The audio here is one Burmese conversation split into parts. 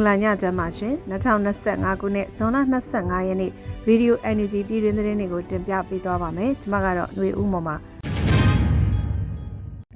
္ဂလာညချမ်းပါရှင်2025ခုနှစ်ဇွန်လ25ရက်နေ့ Radio Energy ပြည်တွင်းသတင်းတွေကိုတင်ပြပေးသွားပါမယ်ကျွန်မကတော့ຫນွေဦးမော်ပါပ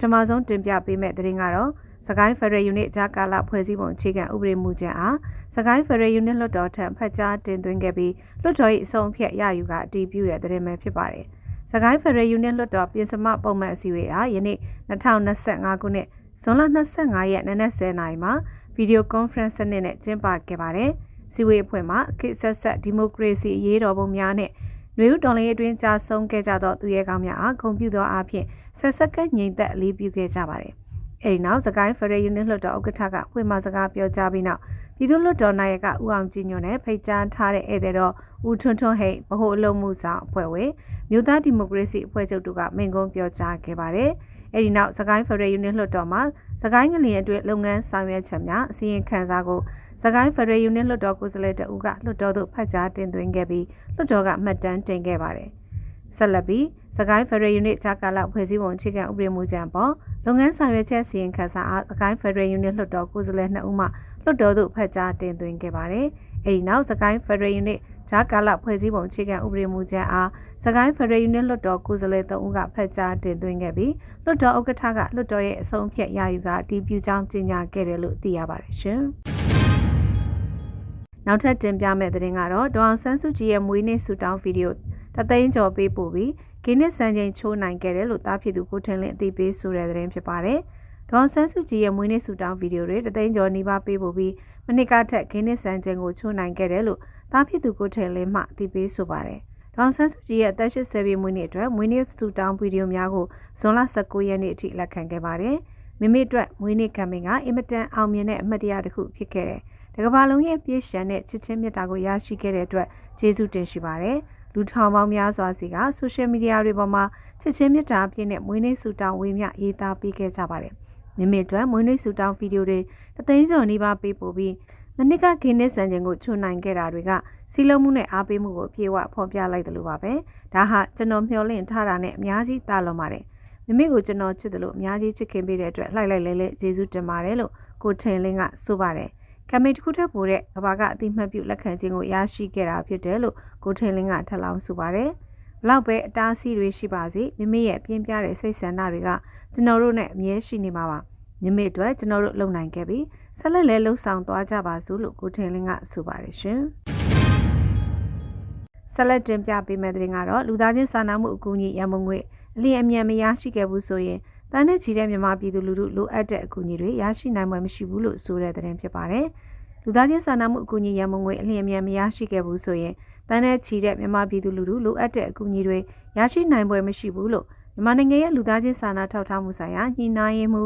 ထမဆုံးတင်ပြပေးမယ့်သတင်းကတော့စကိုင်းဖရယ်ယူနစ်ဂျာကာလာဖွဲ့စည်းပုံအခြေခံဥပဒေမူကြမ်းအားစကိုင်းဖရယ်ယူနစ်လွှတ်တော်ထံဖတ်ကြားတင်သွင်းခဲ့ပြီးလွှတ်တော်၏အဆုံးအဖြတ်ရယူကအတည်ပြုတဲ့သတင်းပဲဖြစ်ပါတယ်စကိုင်းဖရယ်ယူနစ်လွှတ်တော်ပြင်စမပုံမှန်အစည်းအဝေးအားယနေ့2025ခုနှစ်ဇွန်လ25ရက်နေ့နက်10:00နာရီမှာ ဗီဒီယိုကွန်ဖရင့်စနစ်နဲ့ကျင်းပခဲ့ပါတယ်။စီဝေးအဖွဲ့မှာခေတ်ဆက်ဆက်ဒီမိုကရေစီအရေးတော်ပုံများနဲ့နွေဦးတော်လှန်ရေးအတွင်းကြာဆုံးခဲ့ကြသောသူရဲကောင်းများအားဂုဏ်ပြုသောအဖြစ်ဆက်ဆက်ကငြိမ်သက်အလေးပြုခဲ့ကြပါတယ်။အဲဒီနောက်စကိုင်းဖရယ်ယူနစ်လွှတ်တော်ဥက္ကဋ္ဌကဖွင့်မစကားပြောကြားပြီးနောက်ပြည်သူ့လွှတ်တော်နိုင်ကဦးအောင်ကြည်ညွန့်နဲ့ဖိတ်ကြားထားတဲ့ဧည့်သည်တော်ဦးထွန်းထွန်းဟိတ်ဗဟိုအလုံးမှုဆောင်အဖွဲ့ဝင်မြို့သားဒီမိုကရေစီအဖွဲ့ချုပ်တို့ကမိန့်ခွန်းပြောကြားခဲ့ပါတယ်။ အဲဒီနောက်စကိုင်းဖရယ်ယူနစ်လွှတ်တော်မှာစကိုင်းငလျင်အတွက်လုပ်ငန်းဆောင်ရွက်ချက်များအစီရင်ခံစာကိုစကိုင်းဖရယ်ယူနစ်လွှတ်တော်ကိုယ်စားလှယ်တဦးကလွှတ်တော်သို့ဖတ်ကြားတင်သွင်းခဲ့ပြီးလွှတ်တော်ကမှတ်တမ်းတင်ခဲ့ပါတယ်။ဆက်လက်ပြီးစကိုင်းဖရယ်ယူနစ်ဂျာကာလဖွဲ့စည်းပုံအခြေခံဥပဒေမူကြမ်းပေါ်လုပ်ငန်းဆောင်ရွက်ချက်စီရင်ခံစာအားစကိုင်းဖရယ်ယူနစ်လွှတ်တော်ကိုယ်စားလှယ်2ဦးမှလွှတ်တော်သို့ဖတ်ကြားတင်သွင်းခဲ့ပါတယ်။အဲဒီနောက်စကိုင်းဖရယ်ယူနစ် ဂျာကာလဖွဲ့စည်းပုံအခြေခံဥပဒေမူကြမ်းအားစကိုင်းဖရယ်ယူနစ်လွှတ်တော်ကိုယ်စားလှယ်3ဦးကဖတ်ကြားတင်သွင်းခဲ့ပြီးလွှတ်တော်ဥက္ကဋ္ဌကလွှတ်တော်ရဲ့အဆုံးဖြတ်ရယူကအတည်ပြုကြောင်းကြေညာခဲ့တယ်လို့သိရပါတယ်ရှင်။နောက်ထပ်တင်ပြမယ့်သတင်းကတော့ဒေါအောင်ဆန်းစုကြည်ရဲ့မွေးနေ့ဆူတောင်းဗီဒီယိုတသိန်းကျော်ပေးပို့ပြီးဂိနစ်စံချိန်ချိုးနိုင်ခဲ့တယ်လို့တားဖြစ်သူကိုထင်းလင်းအသိပေးဆိုတဲ့သတင်းဖြစ်ပါတယ်။ဒေါအောင်ဆန်းစုကြည်ရဲ့မွေးနေ့ဆူတောင်းဗီဒီယိုတွေတသိန်းကျော်နှိပါပေးပို့ပြီးမနစ်ကထက်ဂိနစ်စံချိန်ကိုချိုးနိုင်ခဲ့တယ်လို့ တားဖြစ်သူကိုထင်းလင်းမှအသိပေးဆိုပါတယ်။ဒေါန်ဆန်းစုကြည်ရဲ့အသက်80ပြည့်မွေးနေ့အတွက်မွေးနေ့စုတောင်းဗီဒီယိုများကိုဇွန်လ19ရက်နေ့အထိလက်ခံခဲ့ပါတယ်။မိမိအတွက်မွေးနေ့ကမ်ပိန်းကအင်မတန်အောင်မြင်တဲ့အမှတ်တရတစ်ခုဖြစ်ခဲ့တယ်။တကဘာလုံးရဲ့ပြေးရှံတဲ့ချစ်ချင်းမြတ်တာကိုရရှိခဲ့တဲ့အတွက်ကျေးဇူးတင်ရှိပါတယ်။လူထောင်ပေါင်းများစွာစီကဆိုရှယ်မီဒီယာတွေပေါ်မှာချစ်ချင်းမြတ်တာအဖြစ်နဲ့မွေးနေ့စုတောင်းဝေးမြရေးသားပေးခဲ့ကြပါတယ်။မိမိအတွက်မွေးနေ့စုတောင်းဗီဒီယိုတွေတသိန်းကျော်နီးပါးပေးပို့ပြီး မနစ်ကခင်းတဲ့စံချိန်ကိုချွန်နိုင်ခဲ့တာတွေကစီလုံးမှုနဲ့အားပေးမှုကိုပြေဝဖော်ပြလိုက်တယ်လို့ပါပဲဒါဟာကျွန်တော်မျှော်လင့်ထားတာနဲ့အများကြီးတာလွန်ပါတယ်မိမိကိုကျွန်တော်ချစ်တယ်လို့အများကြီးချစ်ခင်ပေးတဲ့အတွက်လှိုက်လိုက်လဲလဲကျေးဇူးတင်ပါတယ်လို့ကိုထင်လင်းကဆိုပါတယ်ကမိတ်တစ်ခုထပ်ပို့တဲ့ကဘာကအတိမတ်ပြုလက်ခံခြင်းကိုရရှိခဲ့တာဖြစ်တယ်လို့ကိုထင်လင်းကထပ်လောင်းဆိုပါတယ်ဘလောက်ပဲအတားအဆီးတွေရှိပါစေမိမိရဲ့ပြင်းပြတဲ့စိတ်ဆန္ဒတွေကကျွန်တော်တို့နဲ့အမြဲရှိနေမှာပါမိမိအတွက်ကျွန်တော်တို့လုံနိုင်ခဲ့ပြီး ဆက်လက်လဲလှုပ်ဆောင်သွားကြပါစို့လို့ကိုထင်လင်းကဆိုပါတယ်ရှင်ဆက်လက်တင်ပြပေးမယ့်သတင်းကတော့လူသားချင်းစာနာမှုအကူအညီရမုံငွေအလျင်အမြန်မရရှိခဲ့ဘူးဆိုရင်တန်းနဲ့ချီတဲ့မြန်မာပြည်သူလူထုလိုအပ်တဲ့အကူအညီတွေရရှိနိုင်မှာမရှိဘူးလို့ဆိုတဲ့သတင်းဖြစ်ပါတယ်လူသားချင်းစာနာမှုအကူအညီရမုံငွေအလျင်အမြန်မရရှိခဲ့ဘူးဆိုရင်တန်းနဲ့ချီတဲ့မြန်မာပြည်သူလူထုလိုအပ်တဲ့အကူအညီတွေရရှိနိုင်ပွဲမရှိဘူးလို့မြန်မာနိုင်ငံရဲ့လူသားချင်းစာနာထောက်ထားမှုဆိုင်ရာညှိနှိုင်းရေးမှု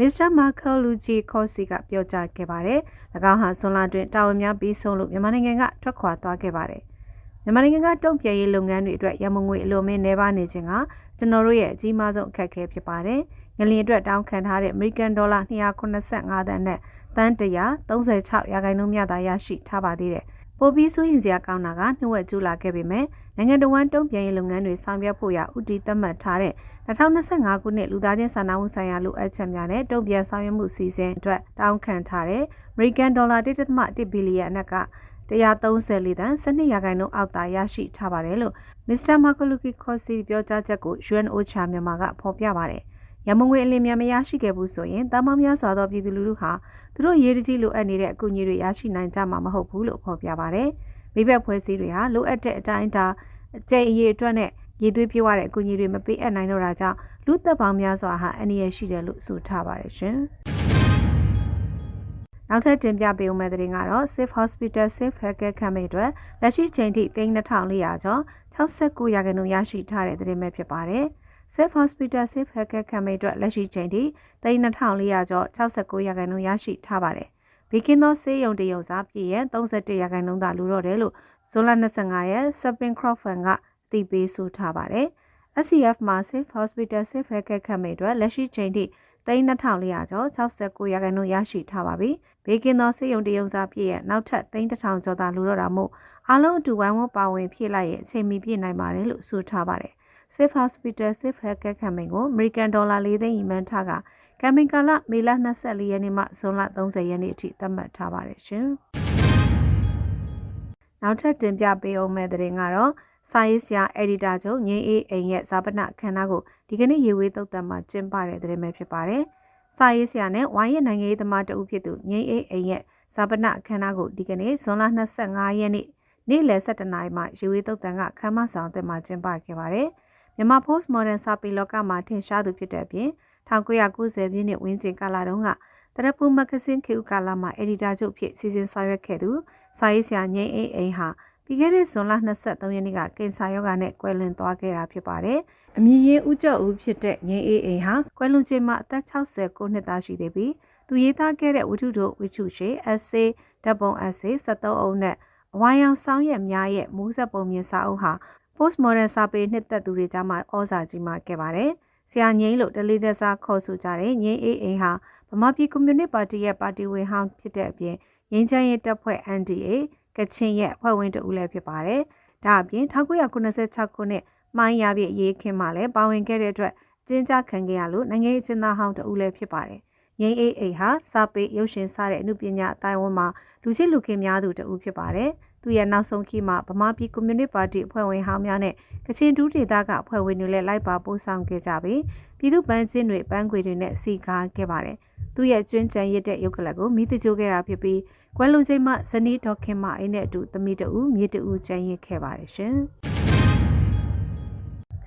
မစ္စတာမာကယ်လူဂျီကော့စီကပြောကြားခဲ့ပါတယ်။၎င်းဟာဆွန်လာတွင်တာဝန်များပြီးဆုံးလို့မြန်မာနိုင်ငံကထွက်ခွာသွားခဲ့ပါတယ်။မြန်မာနိုင်ငံကတုံ့ပြန်ရေးလုပ်ငန်းတွေအတွက်ရမငွေအလွန်မင်းနေပါနေခြင်းကကျွန်တော်တို့ရဲ့အကြီးမားဆုံးအခက်အခဲဖြစ်ပါတယ်။ငလျင်အတွက်တောင်းခံထားတဲ့ American Dollar 285သန်းနဲ့တန်း136ရာခိုင်နှုန်းမြသာရရှိထားပါသေးတယ်။ ပိုပြီးဆိုရင်စရာကောင်းတာကနှုတ်ဝက်ကျူလာခဲ့ပေမဲ့နိုင်ငံတော်ဝန်တုံ့ပြန်ရေးလုပ်ငန်းတွေဆောင်ရွက်ဖို့ရဥတီသတ်မှတ်ထားတဲ့2025ခုနှစ်လူသားချင်းစာနာမှုဆိုင်ရာလိုအပ်ချက်များနဲ့တုံ့ပြန်ဆောင်ရွက်မှုစီစဉ်အတွက်တောင်းခံထားတဲ့ American Dollar 1.1ဘီလီယံအနက်က134တန်း12ရာခိုင်နှုန်းအောက်သာရရှိထားပါတယ်လို့ Mr. Makoluki Khosi ပြောကြားချက်ကို UNOCHA မြန်မာကဖော်ပြပါတယ်။ ရမငွေအလင်းများမရရှိခဲ့ဘူးဆိုရင်တမန်များစွာသောပြည်သူလူထုဟာသူတို့ရေးတကြီးလိုအပ်နေတဲ့အကူအညီတွေရရှိနိုင်ကြမှာမဟုတ်ဘူးလို့ဖော်ပြပါတယ်။မိဘဖွဲ့စည်းတွေဟာလိုအပ်တဲ့အတိုင်းအတာအကျိန်အရေးအတွက်နဲ့ရည်သွေးပြည့်ဝတဲ့အကူအညီတွေမပေးအပ်နိုင်တော့တာကြောင့်လူသက်ပေါင်းများစွာဟာအန္တရာယ်ရှိတယ်လို့ဆိုထားပါတယ်ရှင်။နောက်ထပ်တင်ပြပေးဦးမယ့်သတင်းကတော့ Safe Hospital Safe Healthcare Campaign အတွက်လက်ရှိချိန်ထိ3400ကျော်69ရာခိုင်နှုန်းရရှိထားတဲ့သတင်းပဲဖြစ်ပါတယ်။ Safe Hospital Safe Healthcare Campaign အတွက်လက်ရှိချိန်ထိ3400ကျော်69ရာခိုင်နှုန်းရရှိထားပါတယ်။ဘေကင်းသောဆေးရုံတရုံစားပြည်ရဲ့31ရာခိုင်နှုန်းသာလိုတော့တယ်လို့ဇွန်လ25ရက် Spring Crawford ကသိပေးဆိုထားပါတယ်။ SCF မှာ Safe Hospital Safe Healthcare ခန့်မဲ့အတွက်လက်ရှိချိန်ထိ3400ကျော်69ရာခိုင်နှုန်းရရှိထားပါပြီ။ဘေကင်းသောစေယုံတယုံစားပြည့်ရဲ့နောက်ထပ်3000ကျော်သာလိုတော့တာမို့အားလုံးအတူဝိုင်းဝန်းပါဝင်ဖြည့်လိုက်ရဲ့အချိန်မီပြည့်နိုင်ပါတယ်လို့ဆိုထားပါတယ်။ Safe Hospital Safe Healthcare ခန့်မဲ့ကို American Dollar 4သိန်းအီမန်ထကကမ်ပိန်းကာလမေလ24ရက်နေ့မှဇွန်လ30ရက်နေ့အထိသတ်မှတ်ထားပါတယ်ရှင်။နောက်ထပ်တင်ပြပေးအောင်မယ့်သတင်းကတော့စာရေးဆရာအက်ဒီတာချုပ်ငင်းအေးအိမ်ရဲ့ဇာပနအခမ်းအနားကိုဒီကနေ့ရေဝေးသုတ်တံမှာကျင်းပတဲ့သတင်းပဲဖြစ်ပါတယ်။စာရေးဆရာနဲ့ဝိုင်းရဲ့နိုင်ငံရေးသမားတဦးဖြစ်သူငင်းအေးအိမ်ရဲ့ဇာပနအခမ်းအနားကိုဒီကနေ့ဇွန်လ25ရက်နေ့နေ့လယ်7:00နာရီမှာရေဝေးသုတ်တံကခမ်းမဆောင်တဲ့မှာကျင်းပခဲ့ပါတယ်။ မြန်မာ post modern စာပေလောကမှာထင်ရှားသူဖြစ်တဲ့အပြင်1990ပြည့်နှစ်ဝန်းကျင်ကာလတုန်းကတရပူမဂဇင်းခေတ်ကာလမှာအက်ဒီတာချုပ်ဖြစ်စီစဉ်ဆောင်ရွက်ခဲ့သူစာရေးဆရာငင်းအိမ်အိမ်ဟာပြီးခဲ့တဲ့ဇွန်လ23ရက်နေ့ကကင်ဆာရောဂါနဲ့ကွယ်လွန်သွားခဲ့တာဖြစ်ပါတယ်။အမည်ရင်းဦးကျော်ဦးဖြစ်တဲ့ငင်းအေးအိမ်ဟာကွယ်လွန်ချိန်မှာအသက်69နှစ်သားရှိသေးပြီးသူရေးသားခဲ့တဲ့ဝတ္ထုတို့ဝိထုရှိ essay ဓာတ်ပုံ essay 73အုပ်နဲ့အဝိုင်းအောင်ဆောင်ရွက်များရဲ့မိုးဆက်ပုံမြင်စာအုပ်ဟာ postmodern စာပေနှစ်သက်သူတွေကြားမှာဩဇာကြီးမားခဲ့ပါတယ်။ဆရာငိမ့်လို့တလေးတစားခေါ်ဆိုကြတဲ့ငိမ့်အေးအိမ်ဟာဗမာပြည်ကွန်မြူနတီပါတီရဲ့ပါတီဝင်ဟောင်းဖြစ်တဲ့အပြင်ငင်းချမ်းရေးတပ်ဖွဲ့ NDA ကချင်ရဲ့အဖွဲ့ဝင်တဦးလည်းဖြစ်ပါတယ်။ဒါအပြင်1996ခုနှစ်မိုင်းရပြည့်ရေးခင်းမှာလည်းပါဝင်ခဲ့တဲ့အတွက်ကျင်းကြခံခဲ့ရလို့နိုင်ငံရေးအကျဉ်းသားဟောင်းတဦးလည်းဖြစ်ပါတယ်။ငိမ့်အေးအိမ်ဟာစာပေရုပ်ရှင်စတဲ့အမှုပညာအတိုင်းအဝန်မှာလူချင်းလူခင်များသူတဦးဖြစ်ပါတယ်။ သူရဲ့နောက်ဆုံးခေတ်မှာဗမာပြည်ကွန်မြူနတီပါတီအဖွဲ့ဝင်ဟောင်းများနဲ့ကချင်ဒူးဒေသကအဖွဲ့ဝင်တွေလည်းလိုက်ပါပို့ဆောင်ခဲ့ကြပြီးပြည်သူ့ပန်းချင်းတွေပန်းခွေတွေနဲ့စီကားခဲ့ပါတယ်။သူရဲ့ကျွန်းကြံရစ်တဲ့ရုပ်ကလပ်ကိုမိသကြိုးခဲ့တာဖြစ်ပြီးကွယ်လွန်ချိန်မှဇနီးဒေါခင်မအိမ်နဲ့အတူသမီးတူမြေတူကျန်ရစ်ခဲ့ပါတယ်ရှင်။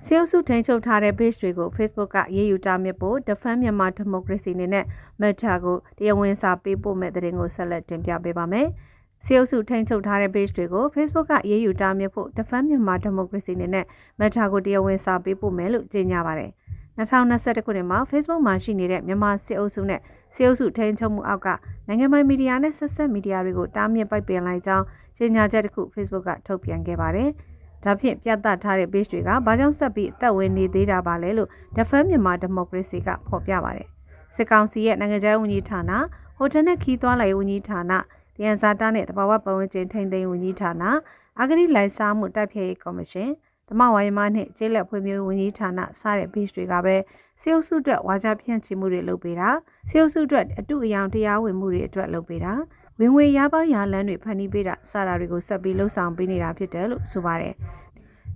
ဆေးဥစုထိန်းချုပ်ထားတဲ့ page တွေကို Facebook ကရေးယူတာမြစ်ဖို့ Defend Myanmar Democracy အနေနဲ့ Meta ကိုတရားဝင်စာပေးပို့မဲ့တဲ့တင်ကိုဆက်လက်တင်ပြပေးပါမယ်။ ဆေးဥစုထိန်းချုပ်ထားတဲ့ page တွေကို Facebook ကရေးယူတာမြစ်ဖို့ Defend Myanmar Democracy အနေနဲ့ Meta ကိုတရားဝင်စာပေးပို့မယ်လို့ကြေညာပါတယ်။2021ခုနှစ်မှာ Facebook မှာရှိနေတဲ့မြန်မာစစ်အုပ်စုနဲ့စစ်အုပ်စုထိန်းချုပ်မှုအောက်ကနိုင်ငံပိုင်မီဒီယာနဲ့ဆက်ဆက်မီဒီယာတွေကိုတားမြစ်ပိတ်ပင်လိုက်ကြောင်းကြေညာချက်တစ်ခု Facebook ကထုတ်ပြန်ခဲ့ပါတယ်။ဒါဖြင့်ပြသထားတဲ့ page တွေကဘာကြောင့်ဆက်ပြီးအသက်ဝင်နေသေးတာပါလဲလို့ Defend Myanmar Democracy ကဖော်ပြပါတယ်။စစ်ကောင်စီရဲ့နိုင်ငံခြားဝန်ကြီးဌာန၊ဟိုတယ်နဲ့ခီးသွွားလိုက်ဝန်ကြီးဌာန၊ ဒီအန်စာတာနဲ့တဘာဝပတ်ဝန်းကျင်ထိန်းသိမ်းဝန်ကြီးဌာန၊အာဂရိလိုက်စားမှုတိုက်ဖျက်ရေးကော်မရှင်၊ဓမ္မဝါယမနဲ့ကျေးလက်ဖွံ့ဖြိုးဝန်ကြီးဌာနစတဲ့ page တွေကပဲစေအုပ်စုအတွက်ဝါကြဖြန့်ချီမှုတွေလုပ်ပေးတာစေအုပ်စုအတွက်အတူအယောင်တရားဝင်မှုတွေအတွက်လုပ်ပေးတာဝင်ငွေရပေါင်းရလန်းတွေဖန်တီးပေးတာစတာတွေကိုဆက်ပြီးလှုပ်ဆောင်ပေးနေတာဖြစ်တယ်လို့ဆိုပါတယ်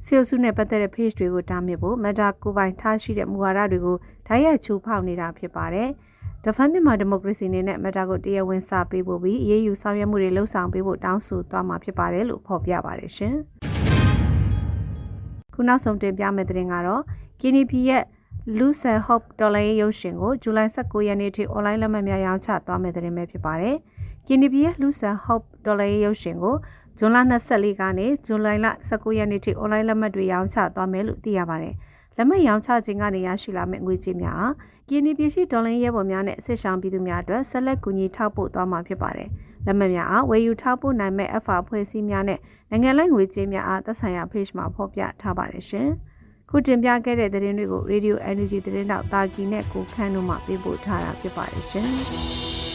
စေအုပ်စုနဲ့ပတ်သက်တဲ့ page တွေကိုတားမြစ်ဖို့ Meta ကိုပိုင်ထားရှိတဲ့မူဝါဒတွေကိုဓာတ်ရိုက်ချိုးဖောက်နေတာဖြစ်ပါတယ် ဒဖန်မြန်မာဒီမိုကရေစီနေနဲ့မတာကိုတရားဝင်စာပေးဖို့ပြီးအရေးယူဆောင်ရွက်မှုတွေလှုပ်ဆောင်ပေးဖို့တောင်းဆိုသွားမှာဖြစ်ပါတယ်လို့ဖော်ပြပါတယ်ရှင်။ခုနောက်ဆုံးတင်ပြမယ့်သတင်းကတော့ KNP ရဲ့ Loose and Hope ဒေါ်လာရေးရုပ်ရှင်ကိုဇူလိုင်19ရက်နေ့ထိ online လက်မှတ်များရောင်းချသွားမယ့်သတင်းပဲဖြစ်ပါတယ်။ KNP ရဲ့ Loose and Hope ဒေါ်လာရေးရုပ်ရှင်ကိုဇွန်လ24ကနေဇူလိုင်လ19ရက်နေ့ထိ online လက်မှတ်တွေရောင်းချသွားမယ်လို့သိရပါတယ်။လက်မှတ်ရောင်းချခြင်းကနေရရှိလာမယ့်ငွေကြေးများအား KNP ရှိဒေါ်လာရဲပေါ်များနဲ့စစ်ဆောင်ပြည်သူများအတွက်ဆက်လက်ကူညီထောက်ပို့သွားမှာဖြစ်ပါတယ်။လက်မှတ်များအားဝယ်ယူထောက်ပို့နိုင်မဲ့ FA ဖွဲ့စည်းများနဲ့နိုင်ငံလိုက်ငွေကြေးများအားသက်ဆိုင်ရာ page မှာဖော်ပြထားပါတယ်ရှင်။ခုတင်ပြခဲ့တဲ့သတင်းတွေကို Radio Energy သတင်းတောက်တာကီနဲ့ကိုခန့်တို့မှပေးပို့ထားတာဖြစ်ပါတယ်ရှင်။